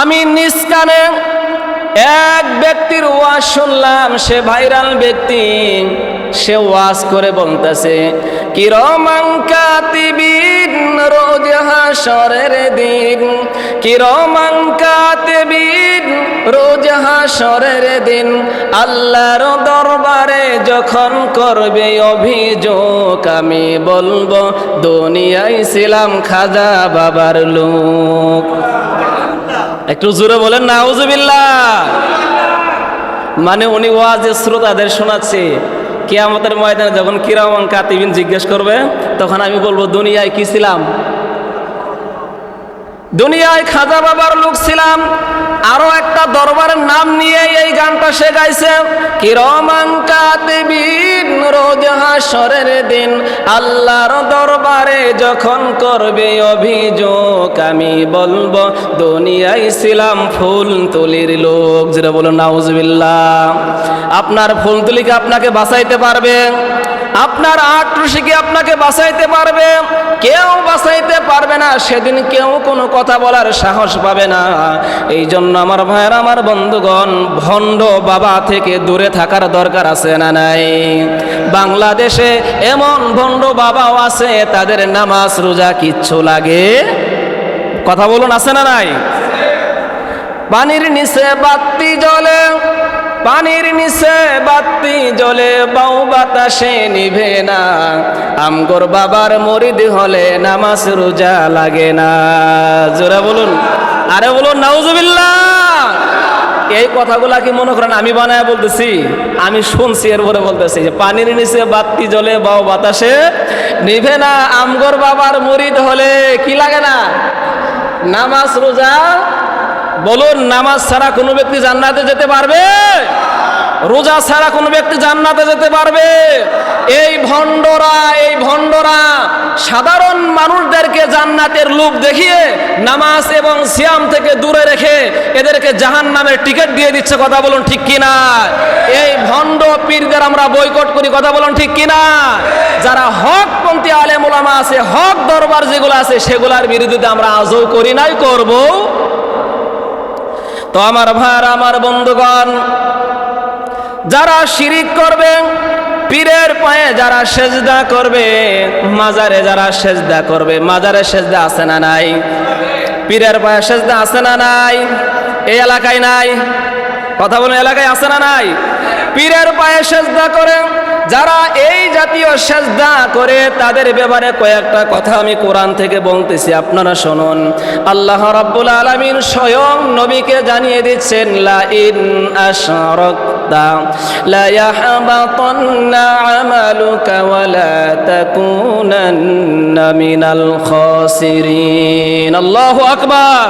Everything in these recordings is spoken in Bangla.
আমি নিজ কানে এক ব্যক্তির ওয়াজ শুনলাম, সে ভাইরাল ব্যক্তি, সে ওয়াজ করে বলতেছে কিরমাং কাতিবিন রোজ হাসরের দিন কিরমাং কাতিবিন রোজ হাসরের দিন, আল্লাহর দরবারে যখন করবে অভিযোগ, আমি বলব, দুনিয়ায় ছিলাম খাজা বাবার লোক। একটু জোরে বলেন না মানে উনি ওয়াজে শ্রোতাদের শোনাচ্ছে। কে আমাদের ময়দানে যখন কিরামান কাতিবিন জিজ্ঞেস করবে, তখন আমি বলব, দুনিয়ায় কি ছিলাম? দুনিয়ায় খাজা বাবার লোক ছিলাম, আরও একটা দরবারের নাম নিয়ে এই গানটা সে গাইছে, কিরমান কাতিবিন হাসরের দিন, আল্লাহর দরবারে যখন করবে অভিযোগ, আমি বলব, দুনিয়ায় ছিলাম ফুল তুলির লোক। যেটা বলো নাউজবিল্লাহ। আপনার ফুল তুলিকে আপনাকে বাঁচাইতে পারবে? আপনার আট আট্রসিকে আপনাকে বাঁচাইতে পারবে? কেউ বাঁচাইতে পারবে না, সেদিন কেউ কোনো কথা বলার সাহস পাবে না। এই জন্য আমার ভাইয়ের, আমার বন্ধুগণ, ভণ্ড বাবা থেকে দূরে থাকার দরকার আছে না নাই? বাংলাদেশে এমন ভণ্ড বাবাও আছে, তাদের নামাজ, রোজা কিচ্ছু লাগে? কথা বলুন, আছে না নাই? পানির নিচে বাতি জ্বলে পানির নিচে বাতি জ্বলে বাউ বাতাসে নিভে না। আমগর বাবার মরিদ হলে নামাজ রোজা লাগে না। জোরা বলুন। আরে বলুন, নাউজুবিল্লাহ। এই কথাগুলা কি মনে করেন? আমি বানায় বলতেছি, আমি শুনছি, এরপরে বলতেছি যে পানির নিচে বাতি জ্বলে বাউ বাতাসে নিভে না। আমগর বাবার মরিদ হলে কি লাগে না? নামাজ রোজা বলুন, নামাজ ছাড়া কোনো ব্যক্তি জান্নাতে যেতে পারবে? রোজা ছাড়া কোনো ব্যক্তি জান্নাতে যেতে পারবে? এই ভণ্ডরা এই ভণ্ডরা সাধারণ মানুষদেরকে জান্নাতের লোভ দেখিয়ে নামাজ এবং সিয়াম থেকে দূরে রেখে এদেরকে জাহান নামের টিকিট দিয়ে দিচ্ছে, কথা বলুন ঠিক কিনা? এই ভণ্ড পীরদের আমরা বয়কট করি, কথা বলুন ঠিক কিনা? যারা হকপন্থী আলেম ওলামা আছে, হক দরবার যেগুলো আছে, সেগুলার বিরুদ্ধে আমরা আজও করি নাই, করব। তো আমার ভার আমার বন্ধুগণ, যারা শিরিক করবে, পীরের পায়ে যারা সেজদা করবে, মাজারে যারা সেজদা করবে, মাজারে সেজদা আছে না নাই? পীরের পায়ে সেজদা আছে না নাই? এই এলাকায় নাই? কথা বলুন, এলাকায় আছে না নাই? পীরের পায়ে সেজদা করে যারা এই জাতীয় সেজদা করে, তাদের ব্যাপারে কয়েকটা কথা আমি কোরআন থেকে বলতেছি। আপনারা শুনুন। আল্লাহ রাব্বুল আলামিন স্বয়ং নবীকে জানিয়ে দিচ্ছেন লা ইন আশরাকতা লা ইয়াহবাতান্না আমালুকা ওয়া লা তাকুনান্না মিনাল খাসিরিন। আল্লাহু আকবার।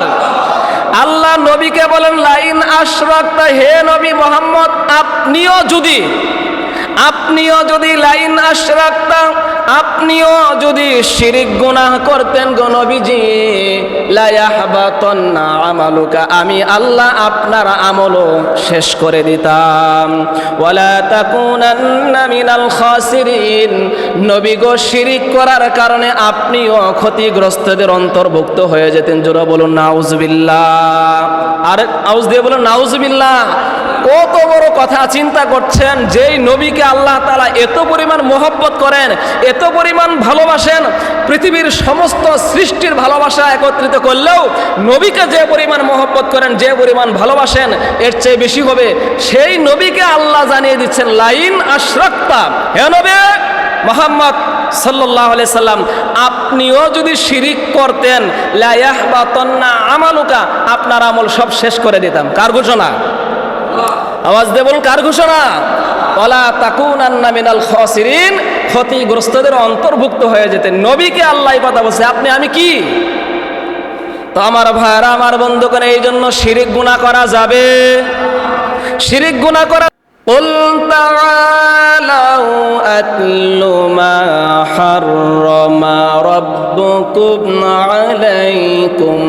আল্লাহ নবীকে বলেন, লাইন আশরাকতা, হে নবী মোহাম্মদ, আপনিও যদি আপনিও যদি লাইন আশরাকতা, আপনিও যদি শিরিক গুনাহ করতেন গো নবীজি, লা ইয়াহবাতান্না আমালুকা, আমি আল্লাহ আপনার আমলও শেষ করে দিতাম। ওয়ালা মিনাল নবী গো, শিরিক করার কারণে আপনিও ক্ষতিগ্রস্তদের অন্তর্ভুক্ত হয়ে যেতেন। জোরা বলুন, নাউজুবিল্লাহ। আর আউজ দিয়ে বলুন, নাউজুবিল্লাহ। কত বড় কথা চিন্তা করছেন, যেই নবীকে আল্লাহ তালা এত পরিমাণ মোহব্বত করেন, এত পরিমাণ ভালোবাসেন, পৃথিবীর সমস্ত সৃষ্টির ভালোবাসা একত্রিত করলেও নবীকে যে পরিমাণ মোহব্বত করেন, যে পরিমাণ ভালোবাসেন, এর চেয়ে বেশি হবে। সেই নবীকে আল্লাহ জানিয়ে দিচ্ছেন, লাইন আশরাক্তা, হে নবী মোহাম্মদ সাল্লাহ সাল্লাম, আপনিও যদি শিরিক করতেন লায়াহ বা তন্না আমালুকা, আপনার আমল সব শেষ করে দিতাম। কার ঘোষণা? আওয়াজ দিয়ে বলুন কার ঘোষণা ওলা তাকুন আন্না মিনাল খসিরিন ক্ষতিগ্রস্তদের অন্তর্ভুক্ত হয়ে যেতেন নবীকে আল্লাহ কথা বলছে আপনি আমি কি তো আমার ভাইরা আমার বন্ধু করে এই জন্য শিরিক গুণা করা যাবে শিরিক গুণা করা قل تعالوا أتل ما حرم ربكم عليكم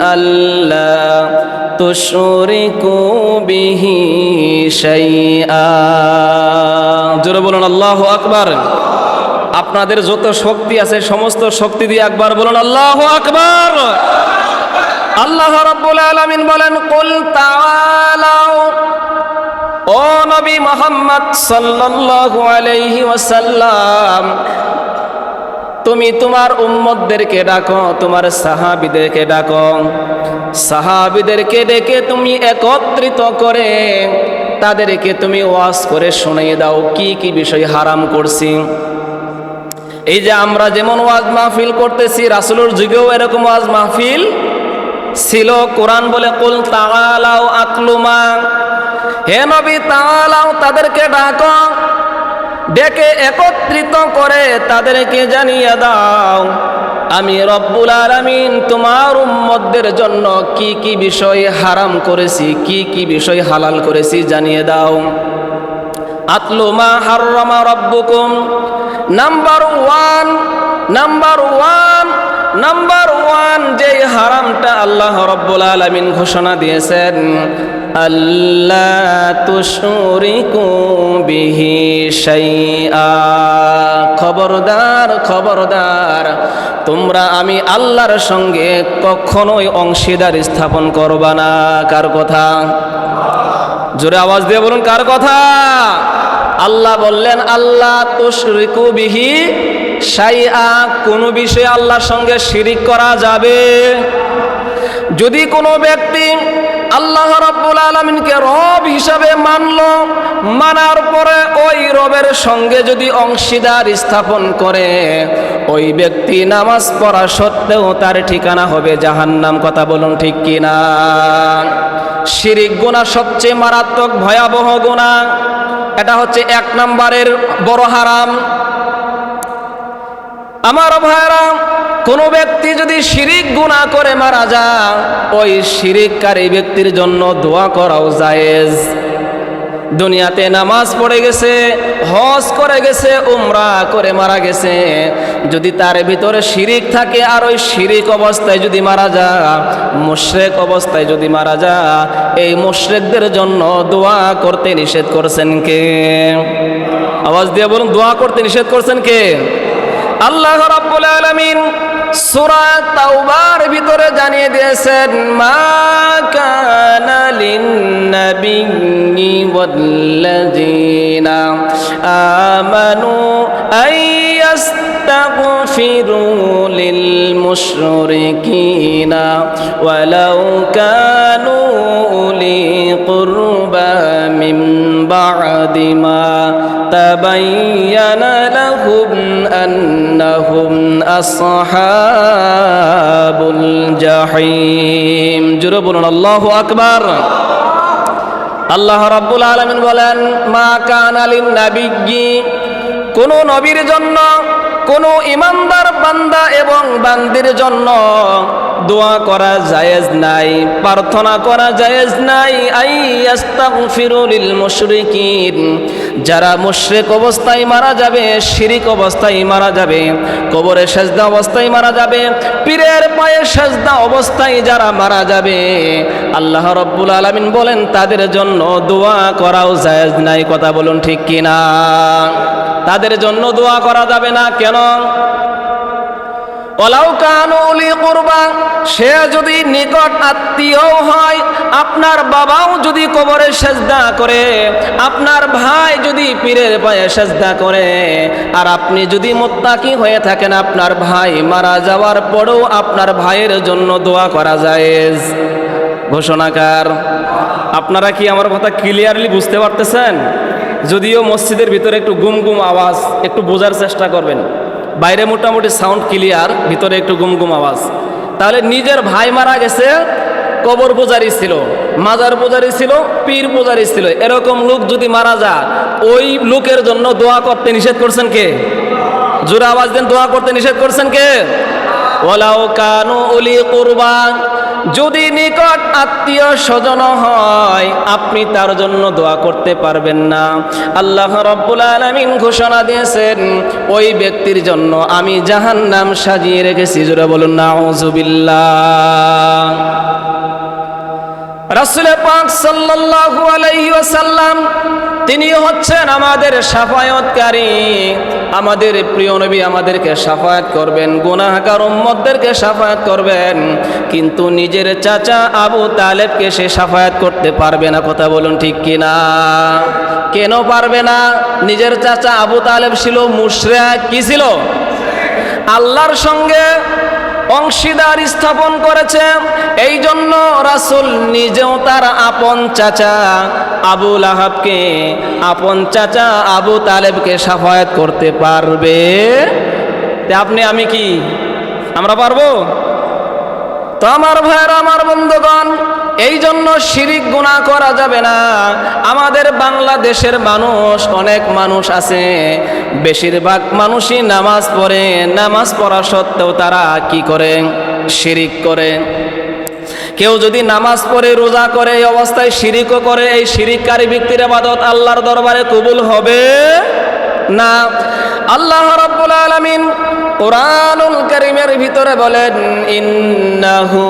ألا تشركوا به شيئا জোরে বলুন আল্লাহ আকবার আপনাদের যত শক্তি আছে সমস্ত শক্তি দিয়ে একবার বলুন আল্লাহ আকবার আল্লাহ রাব্বুল আলামিন বলেন কুল তাআলাও ও নবী মোহাম্মদ সাল্লাল্লাহু আলাইহি ওয়াসাল্লাম তুমি তোমার উম্মতদেরকে ডাকো, তোমার সাহাবিদেরকে ডাকো। সাহাবিদেরকে ডেকে তুমি একত্রিত করে তাদেরকে তুমি ওয়াজ করে শুনিয়ে দাও, কি কি বিষয় হারাম করছি। এই যে আমরা যেমন ওয়াজ মাহফিল করতেছি, রাসুলের যুগেও এরকম ওয়াজ মাহফিল ছিল। কোরআন বলে, কুল তাআলাও আতলুমা হে নবী তাআলাও তাদেরকে ডাকো। ডেকে একত্রিত করে তাদেরকে জানিয়ে দাও, আমি রব্বুল আলামিন তোমার উম্মতদের জন্য কি কি বিষয় হারাম করেছি, কি কি বিষয় হালাল করেছি জানিয়ে দাও। আতলু মা হাররামা রব্বুকুম, number one number one number one যে হারামটা আল্লাহ রব্বুল আলামিন ঘোষণা দিয়েছেন আল্লাহ তুশরিকু বিহি শাইআ। খবরদার খবরদার, তোমরা আমি আল্লাহর সঙ্গে কখনোই অংশীদার স্থাপন করবা না। কার কথা? জোরে আওয়াজ দিয়ে বলুন, কার কথা? আল্লাহ বললেন আল্লাহ তুশরিকু বিহি শাইআ। কোন বিষয়ে আল্লাহর সঙ্গে শিরিক করা যাবে? যদি কোনো ব্যক্তি আল্লাহ রাব্বুল আলামিনকে রব হিসাবে মানল। মানার পরে ওই রবের সঙ্গে যদি অংশীদার স্থাপন করে, ওই ব্যক্তি নামাজ পড়া সত্ত্বেও তার ঠিকানা হবে জাহান্নাম। কথা বলুন ঠিক কিনা? শিরিক গুণা সবচেয়ে মারাত্মক ভয়াবহ গুণা এটা হচ্ছে এক নম্বরের বড় হারাম। আমার ভাইরা কোনো ব্যক্তি যদি শিরিক গুণা করে মারা যায়, ওই শিরিককারী ব্যক্তির জন্য দোয়া করাও জায়েজ। দুনিয়াতে নামাজ পড়ে গেছে, হজ করে গেছে, উমরা করে মারা গেছে। যদি তার ভিতরে শিরিক থাকে আর ওই শিরিক অবস্থায় যদি মারা যা মুশরেক অবস্থায় যদি মারা যা এই মুশরেকদের জন্য দোয়া করতে নিষেধ করছেন কে? আওয়াজ দিয়ে বলুন, দোয়া করতে নিষেধ করছেন কে? আল্লাহ রাব্বুল আলামিন সূরা তাওবার ভিতরে জানিয়ে দিয়েছেন, মা কানা লিন-নাবিয়্যি ওয়াল্লাযীনা আমানু আইয়াস্তাগফিরু লিল মুশরিকিনা ওয়ালাউ কানু উলি কুরবা মিন বা'দি মা তাবায়্যানা লাহুম أنهم أصحاب الجحيم جربنا الله أكبر আল্লাহ রাব্বুল আলামিন বলেন মা কান আলিন নাবিয়্যি কোন নবীর জন্য কোন ইমানদার বান্দা এবং বান্দির জন্য দোয়া করা জায়েজ নাই, প্রার্থনা করা জায়েজ নাই। আই আস্তাগফিরু লিল মুশরিকিন। যারা মুশরিক অবস্থায় মারা যাবে, শিরিক অবস্থায় মারা যাবে, কবরে সেজদা অবস্থায় মারা যাবে, পীরের পায়ে সেজদা অবস্থায় যারা মারা যাবে, আল্লাহ রব্বুল আলামিন বলেন, তাদের জন্য দোয়া করাও জায়েজ নাই। কথা বলুন ঠিক কিনা? তাদের জন্য দোয়া করা যাবে না কেন? সে যদি নিকট আত্মীয় হয়, আপনার বাবাও যদি কবরে সেজদা করে, আপনার ভাই যদি পীরের পায়ে সেজদা করে, আর আপনি যদি মোত্তাকি হয়ে থাকেন, আপনার ভাই মারা যাওয়ার পরেও আপনার ভাইয়ের জন্য দোয়া করা যায় ঘোষণাকার আপনারা কি আমার কথা ক্লিয়ারলি বুঝতে পারতেছেন? যদিও মসজিদের ভিতরে একটু গুম গুম আওয়াজ, একটু বোঝার চেষ্টা করবেন। বাইরে মোটামুটি সাউন্ড ক্লিয়ার ভিতরে একটু গুম গুম আওয়াজ। তাহলে নিজের ভাই মারা গেছে, কবর পূজারি ছিল, মাজার পূজারি ছিল, পীর পূজারি ছিল। এরকম লোক যদি মারা যায়, ওই লোকের জন্য দোয়া করতে নিষেধ করছেন কে? জোরে আওয়াজ দেন, দোয়া করতে নিষেধ করছেন কে? ওলাও কানু উলি কুরবান যদি নিকট আত্মীয় স্বজন হয়, আপনি তার জন্য দোয়া করতে পারবেন না। আল্লাহ রব্বুল আলমিন ঘোষণা দিয়েছেন, ওই ব্যক্তির জন্য আমি জাহান নাম সাজিয়ে রেখেছি। জোরে বলুন না রাসুল পাক সাল্লাল্লাহু আলাইহি ওয়াসাল্লাম তিনি হচ্ছেন আমাদের সাফায়তকারী। আমাদের প্রিয় নবী আমাদেরকে সাফায়াত করবেন, গুনাহগার উম্মতদেরকে সাফায়াত করবেন, কিন্তু নিজের চাচা আবু তালেবকে সে সাফায়াত করতে পারবে না, কথা বলুন ঠিক কিনা? কেন পারবে না? নিজের চাচা আবু তালেব ছিল মুশরা কি ছিল? আল্লাহর সঙ্গে অংশীদার স্থাপন করেছে এই জন্য রাসুল নিজেও তার আপন চাচা আবুল আহাবকে আপন চাচা আবু তালেবকে সাফায়াত করতে পারবে? তে আপনি, আমি কি? আমরা পারব? তো আমার ভাইয়ের, আমার বন্ধুগণ এই জন্য শিরিক গুণা করা যাবে না। আমাদের বাংলাদেশের মানুষ, অনেক মানুষ আছে। বেশিরভাগ মানুষই নামাজ পড়ে। নামাজ পড়া সত্ত্বেও তারা কি করে? শিরিক করে। কেউ যদি নামাজ পড়ে, রোজা করে, এই অবস্থায় শিরিকও করে, এই শিরিককারী ব্যক্তির আবাদত আল্লাহর দরবারে কবুল হবে না? আল্লাহ রাব্বুল আলামিন কোরআনুল কারীমের ভিতরে বলেন, ইন্নাহু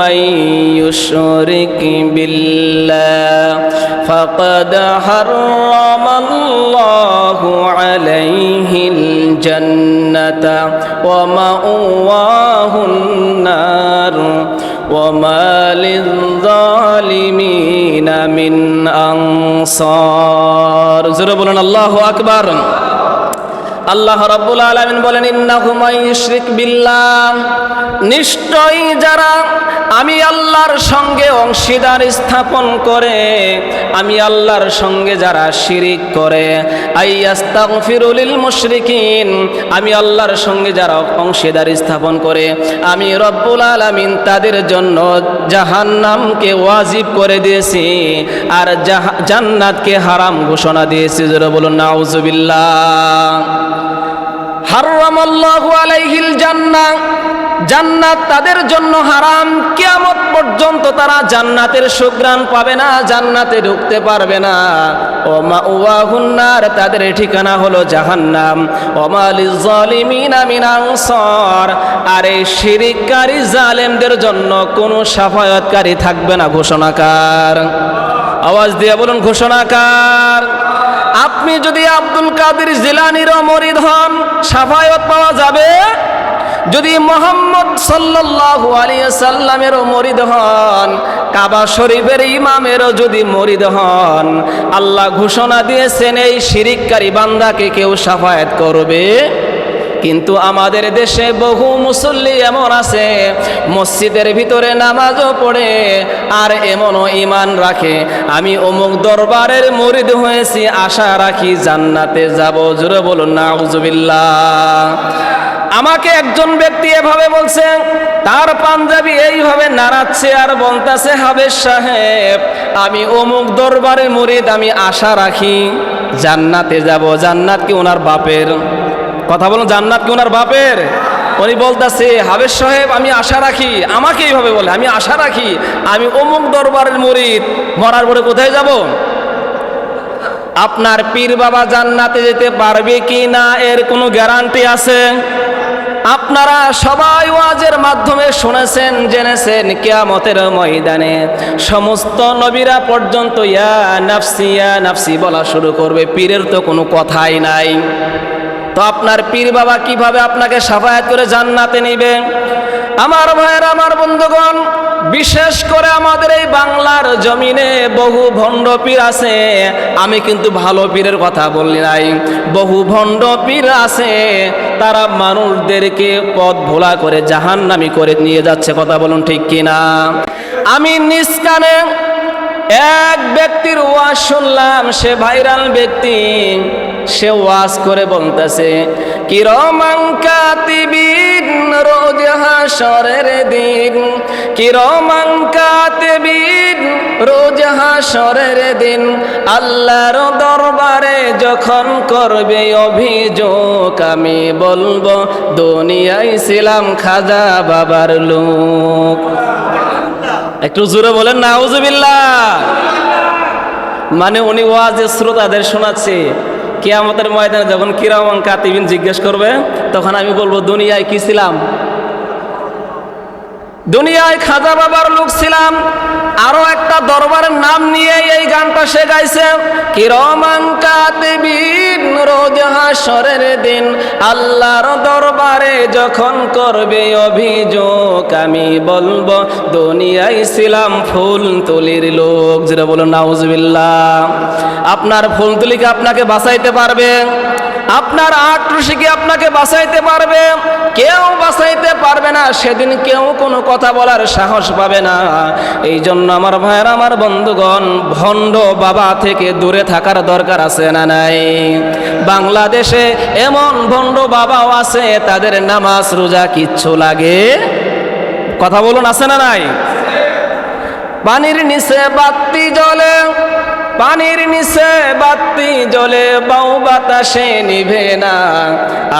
মাইয়ুশরিক বিল্লাহ, ফাকাদ হারামাল্লাহু আলাইহিল জান্নাতা ওয়া মাওয়াহুন নার। وما للظالمين من أنصار زربنا الله أكبر আল্লাহ রাব্বুল আলামিন বলেন, ইন্নাহু মাইয়ুশরিক বিল্লাহ। নিশ্চয়ই যারা আমি আল্লাহর সঙ্গে অংশীদার স্থাপন করে, আমি আল্লাহর সঙ্গে যারা শিরিক করে আইয়াস্তাগফিরুলিল মুশরিকিন, আমি আল্লাহর সঙ্গে যারা অংশীদার স্থাপন করে, আমি রব্বুল আলামিন তাদের জন্য জাহান্নামকে ওয়াজিব করে দিয়েছি, আর জান্নাতকে হারাম ঘোষণা দিয়েছি। যারা বলুন, নাউজুবিল্লাহ। হারামাল্লাহু আলাইহিল জান্নাহ। জান্নাত তাদের জন্য হারাম। কিয়ামত পর্যন্ত তারা জান্নাতের সুগ্রাণ পাবে না, জান্নাতে ঢুকতে পারবে না। ও মা উয়াহুন্নার তাদের ঠিকানা হলো জাহান্নাম। ওমা লিজালিমিনা মিন আনসার। আর এই শিরিককারী জালেমদের জন্য কোনো সাফায়াতকারী থাকবে না, ঘোষণাকার। আওয়াজ দিয়ে বলুন, ঘোষণাকার। আপনি যদি আব্দুল কাদের জিলানির মরিদ হন, সাফায়ত পাওয়া যাবে? যদি মোহাম্মদ সাল্লাল্লাহু আলাইহি সাল্লামেরও মরিদ হন, কাবা শরীফের ইমামেরও যদি মরিদ হন, আল্লাহ ঘোষণা দিয়েছেন, এই শিরিককারী বান্দাকে কেউ সাফায়াত করবে? কিন্তু আমাদের দেশে বহু মুসল্লি এমন আছে, মসজিদের ভিতরে নামাজও পড়ে আর এমনও ইমান রাখে। আমি অমুক দরবারের মরিদ হয়েছি, আশা রাখি জান্নাতে যাব। জুড়ে বলুন না আমাকে একজন ব্যক্তি এভাবে বলছে, তার পাঞ্জাবি এইভাবে নাড়াচ্ছে আর বলতেছে, হাবেশ সাহেব, আমি অমুক দরবারের মুরিদ, আমি আশা রাখি জান্নাতে যাব। জান্নাত কি ওনার বাপের? কথা বলুন, জান্নাত কি ওনার বাপের? উনি বলতেছে, হাবেশ সাহেব, আমি আশা রাখি, আমাকে এইভাবে বলে, আমি আশা রাখি, আমি অমুক দরবারের মুরিদ, মরার পরে কোথায় যাব? আপনার পীর বাবা জান্নাতে যেতে পারবে কি না, এর কোনো গ্যারান্টি আছে? আপনারা সবাই ওয়াজের মাধ্যমে শুনেছেন, জেনেছেন, কেয়ামতের ময়দানে সমস্ত নবীরা পর্যন্ত, ইয়া নাফসি ইয়া নাফসি বলা শুরু করবে, পীরের তো কোনো কথাই নাই। তো আপনার পীর বাবা কীভাবে আপনাকে সাফায়াত করে জান্নাতে নিবে? আমার ভাইয়ের, আমার বন্ধুগণ, বিশেষ করে আমাদের এই বাংলার জমিনে বহু ভণ্ড পীর আছে। আমি কিন্তু ভালো পীরের কথা বললি নাই। বহু ভণ্ড পীর আছে, তারা মানুষদেরকে পথ ভোলা করে জাহান্নামি করে নিয়ে যাচ্ছে। কথা বলুন ঠিক কিনা? আমি নিষ্কানে এক ব্যক্তির ওয়াজ শুনলাম, সে ভাইরাল ব্যক্তি। সে ওয়াজ করে বলতেছে কিরমাং কাতিবিন, রোজ হাসরের দিন। কিরমাং কাতিবিন, রোজ হাসরের দিন। আল্লাহর দরবারে যখন করবে অভিযোগ, আমি বলব, দুনিয়ায় ছিলাম খাজা বাবার লোক। একটু জোরে বলেন না মানে উনি ওয়াজের শ্রোতাদের শোনাচ্ছে। কিয়ামতের ময়দানে যখন কিরামান কাতিবিন জিজ্ঞেস করবে তখন আমি বলব দুনিয়ায় কি ছিলাম? দুনিয়ায় খাজা বাবার লোক ছিলাম, আরও একটা দরবারের নাম নিয়ে এই গানটা সে গাইছে, কিরমান কাতিবিন রোজ হাসরের দিন, আল্লাহর দরবারে যখন করবে অভিযোগ, আমি বলব, দুনিয়ায় ছিলাম ফুল তুলির লোক, যেটা বলো নাউজবিল্লাহ। আপনার ফুল তুলিকে আপনাকে বাঁচাইতে পারবে। আপনার আক্রোশী কি আপনাকে বাঁচাইতে পারবে? কেউ বাঁচাইতে পারবে না। সেদিন কেউ কোনো কথা বলার সাহস পাবে না। এই জন্য আমার ভাইয়ের, আমার বন্ধুগণ, ভণ্ড বাবা থেকে দূরে থাকার দরকার আছে না নাই? বাংলাদেশে এমন ভণ্ড বাবাও আছে, তাদের নামাজ, রোজা কিচ্ছু লাগে? কথা বলুন, আছে না নাই? পানির নিচে বাতি জ্বলে পানির নিচে বাতি জ্বলে, বাউ বাতাসে নিভে না।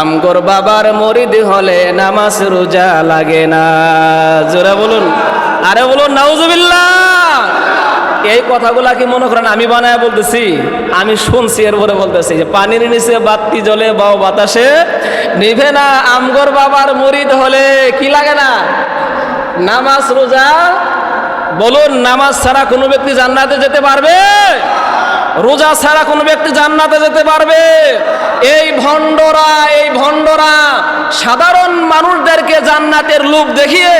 আমগর বাবার মরিদ হলে নামাজ রোজা লাগে না। জোরে বলুন। আরে বলুন, নাউজুবিল্লাহ। এই কথাগুলা কি মনে করেন? আমি বানায় বলতেছি, আমি শুনছি, এরপরে বলতেছি যে পানির নিচে বাতি জলে বাউ বাতাসে নিভে না। আমগর বাবার মরিদ হলে কি লাগে না? নামাজ রোজা বলুন, নামাজ ছাড়া কোনো ব্যক্তি জান্নাতে যেতে পারবে? রোজা ছাড়া কোনো ব্যক্তি জান্নাতে যেতে পারবে? এই ভণ্ডরা এই ভণ্ডরা সাধারণ মানুষদেরকে জান্নাতের লোক দেখিয়ে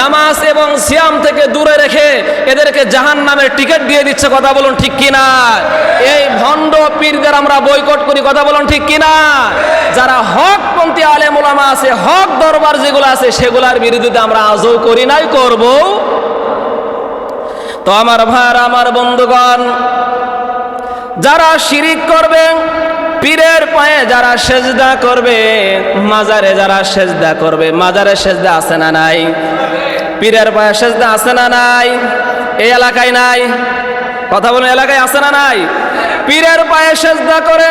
নামাজ এবং সিয়াম থেকে দূরে রেখে এদেরকে জাহান নামের টিকিট দিয়ে দিচ্ছে, কথা বলুন ঠিক কিনা? এই ভণ্ড পীরদের আমরা বয়কট করি, কথা বলুন ঠিক কিনা? যারা হকপন্থী আলেম ওলামা আছে, হক দরবার যেগুলো আছে, সেগুলার বিরুদ্ধে আমরা আজও করি নাই করব তো আমার ভাইর আমার বন্ধুগণ, যারা শিরিক করবে, পীরের পায়ে যারা সেজদা করবে, মাজারে যারা সেজদা করবে, মাজারে সেজদা আছে না নাই? পীরের পায়ে সেজদা আছে না নাই? এই এলাকায় নাই? কথা বলুন, এলাকায় আছে না নাই? পীরের পায়ে সেজদা করে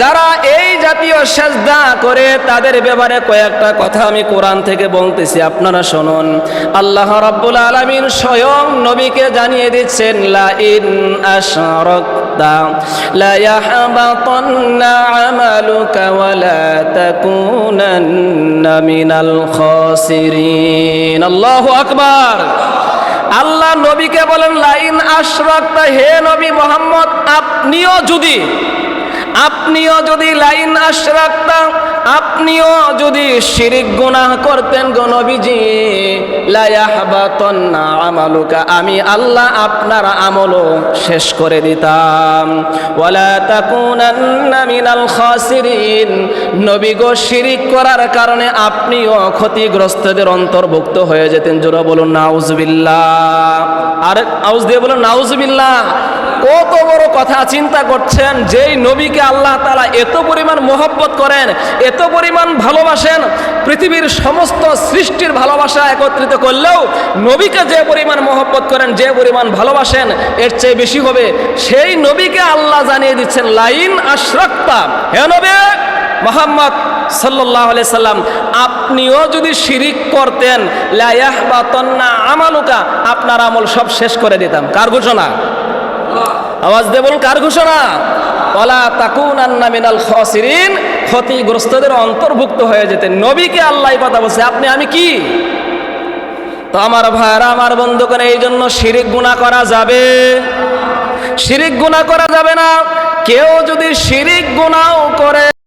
যারা এই জাতীয় সেজদা করে, তাদের ব্যাপারে কয়েকটা কথা আমি কোরআন থেকে বলতেছি। আপনারা শুনুন। আল্লাহ রাব্বুল আলামিন স্বয়ং নবীকে জানিয়ে দিচ্ছেন লা ইন আশরাকতা লা ইয়াহবাতান্না আমালুকা ওয়া লা তাকুনান্না মিনাল খাসিরিন। আল্লাহু আকবার। আল্লাহ নবীকে বলেন, লাইন আশরাকতা, হে নবী মোহাম্মদ, আপনিও যদি আপনিও যদি লাইন আশরাকতা, আপনিও যদি শিরিক গুনাহ করতেন গো নবীজি লা ইয়াহবাতান্না আমালুকা, আমি আল্লাহ আপনার আমলও শেষ করে দিতাম। মিনাল নবী গো শিরিক করার কারণে আপনিও ক্ষতিগ্রস্তদের অন্তর্ভুক্ত হয়ে যেতেন। জোরা বলুন, নাউজুবিল্লাহ। আর আউজ দিয়ে বলুন, নাউজুবিল্লাহ। কত বড় কথা চিন্তা করছেন, যেই নবীকে আল্লাহ তালা এত পরিমাণ মোহব্বত করেন, এত পরিমাণ ভালোবাসেন, পৃথিবীর সমস্ত সৃষ্টির ভালোবাসা একত্রিত করলেও নবীকে যে পরিমাণ মোহব্বত করেন, যে পরিমাণ ভালোবাসেন, এর চেয়ে বেশি হবে। সেই নবীকে আল্লাহ জানিয়ে দিচ্ছেন, লাইন আশ্রক্তা, হে নবী মোহাম্মদ সাল্লাহ সাল্লাম, আপনিও যদি শিরিক করতেন লায়াহ বা তন্না আমালুকা, আপনার আমল সব শেষ করে দিতাম। কার ঘোষণা? আওয়াজ দিয়ে বলুন, কার ঘোষণা? ওলা তাকুন আন্না মিনাল খসিরিন। ক্ষতিগ্রস্তদের অন্তর্ভুক্ত হয়ে যেতে নবীকে আল্লাহ কথা বলছে। আপনি, আমি কি? তো আমার ভাইরা আমার বন্ধুগণ, এই জন্য শিরিক গুণা করা যাবে। শিরিক গুণা করা যাবে না। কেউ যদি শিরিক গুণাও করে